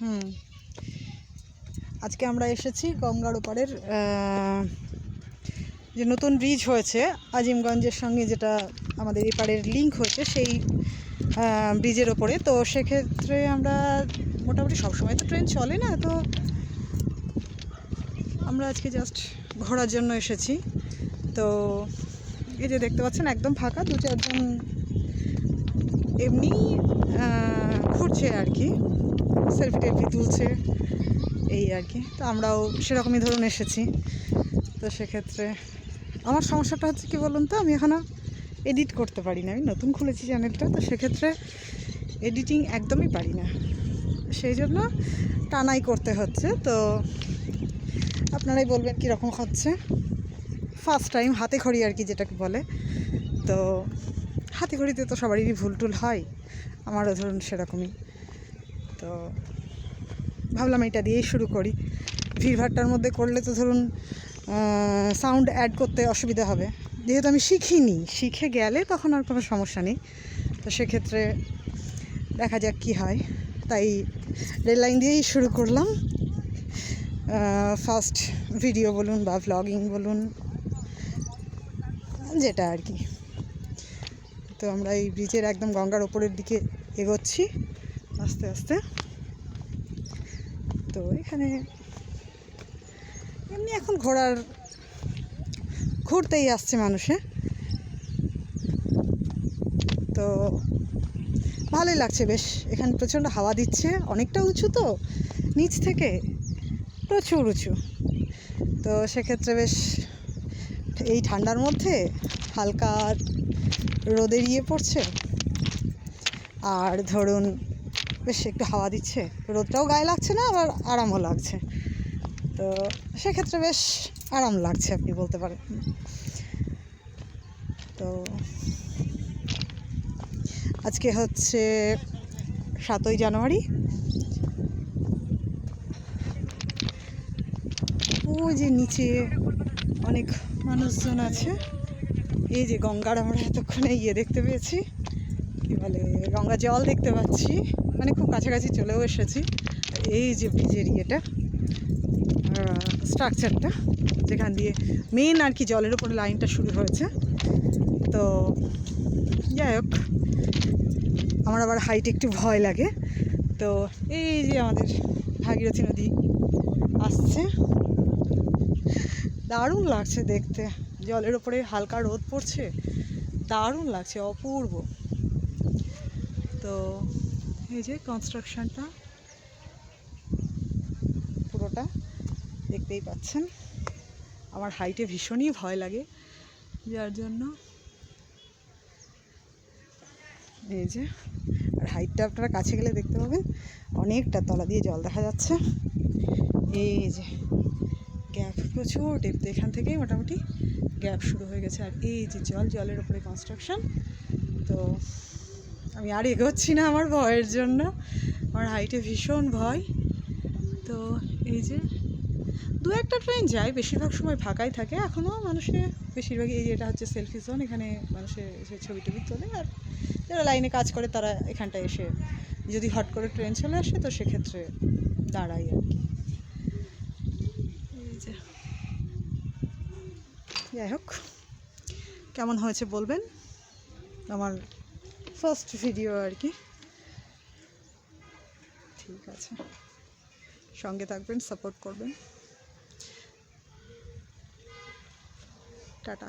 হুম। আজকে আমরা এসেছি গঙ্গার ওপারের যে নতুন ব্রিজ হয়েছে, আজিমগঞ্জের সঙ্গে যেটা আমাদের এপারের লিঙ্ক হয়েছে, সেই ব্রিজের ওপরে। তো সেক্ষেত্রে আমরা মোটামুটি সবসময় তো ট্রেন চলে না, তো আমরা আজকে জাস্ট ঘোরার জন্য এসেছি। তো এই যে দেখতে পাচ্ছেন, একদম ফাঁকা, দু চারজন এমনি ঘুরছে আর কি সেলফি টেলফি তুলছে, এই আর কি তো আমরাও সেরকমই ধরুন এসেছি। তো সেক্ষেত্রে আমার সমস্যাটা হচ্ছে কি বলুন তো, আমি এখনও এডিট করতে পারি না। আমি নতুন খুলেছি চ্যানেলটা তো সেক্ষেত্রে এডিটিং একদমই পারি না। সেই জন্য টানাই করতে হচ্ছে। তো আপনারাই বলবেন কীরকম হচ্ছে। ফার্স্ট টাইম হাতে খড়ি আর কি যেটাকে বলে। তো হাতে খড়িতে তো সবারই ভুল টুল হয়, আমারও ধরুন সেরকমই। তো ভাবলাম এটা দিয়েই শুরু করি। ভিড়ভাট্টার মধ্যে করলে তো ধরুন সাউন্ড অ্যাড করতে অসুবিধা হবে। যেহেতু আমি শিখিনি, শিখে গেলে তখন আর কোনো সমস্যা নেই। তো সেক্ষেত্রে দেখা যাক কি হয়। তাই রেল লাইন দিয়েই শুরু করলাম। ফার্স্ট ভিডিও বলুন বা ভ্লগিং বলুন, যেটা আর কি। তো আমরা এই ব্রিজের একদম গঙ্গার ওপরের দিকে এগোচ্ছি, আস্তে আস্তে। তো এখানে এমনি এখন ঘোরার, ঘুরতেই আসছে মানুষে। তো ভালোই লাগছে বেশ, এখানে প্রচণ্ড হাওয়া দিচ্ছে, অনেকটা উঁচু তো, নিচ থেকে প্রচুর উঁচু। তো সেক্ষেত্রে বেশ, এই ঠান্ডার মধ্যে হালকা রোদের ইয়ে পড়ছে। আর ধরুন, বেশ একটু হাওয়া দিচ্ছে। রোদটাও গায়ে লাগছে না, আবার আরামও লাগছে। তো সেক্ষেত্রে বেশ আরাম লাগছে আপনি বলতে পারেন। তো আজকে হচ্ছে সাতই জানুয়ারি। ওই যে নিচে অনেক মানুষজন আছে। এই যে গঙ্গার আমরা এতক্ষণে ইয়ে দেখতে পেয়েছি। কি বলে, গঙ্গা জল দেখতে পাচ্ছি। মানে খুব কাছাকাছি চলেও এসেছি। এই যে ব্রিজের ইয়েটা স্ট্রাকচারটা যেখান দিয়ে মেন আর কি জলের উপরে লাইনটা শুরু হয়েছে। তো যাই হোক, আমার আবার হাইট একটু ভয় লাগে। তো এই যে আমাদের ভাগীরথী নদী আসছে। দারুণ লাগছে দেখতে। জলের ওপরে হালকা রোদ পড়ছে, দারুণ লাগছে, অপূর্ব। তো এই যে কনস্ট্রাকশনটা পুরোটা দেখতেই পাচ্ছেন। আমার হাইটে ভীষণই ভয় লাগে, যার জন্য এই যে, আর হাইটটা আপনারা কাছে গেলে দেখতে পাবেন, অনেকটা তলা দিয়ে জল দেখা যাচ্ছে। এই যে গ্যাপ, প্রচুর ডেপতে এখান থেকেই মোটামুটি গ্যাপ শুরু হয়ে গেছে। আর এই যে জল, জলের ওপরে কনস্ট্রাকশন তো আমি আর এগোচ্ছি না আমার ভয়ের জন্য। আমার হাইটে ভীষণ ভয়। তো এই যে দু একটা ট্রেন যায়, বেশিরভাগ সময় ফাঁকাই থাকে। এখনও মানুষে বেশিরভাগই এই এটা হচ্ছে সেলফি জোন এখানে মানুষে এসে ছবি টবি তোলে। আর যারা লাইনে কাজ করে, তারা এখানটায় এসে যদি হট করে ট্রেন চলে আসে, তো সেক্ষেত্রে দাঁড়াই আর কি এই যে যাই হোক, কেমন হয়েছে বলবেন? আমার ফার্স্ট ভিডিও আর কি। ঠিক আছে। সঙ্গে থাকবেন সাপোর্ট করবেন। টাটা।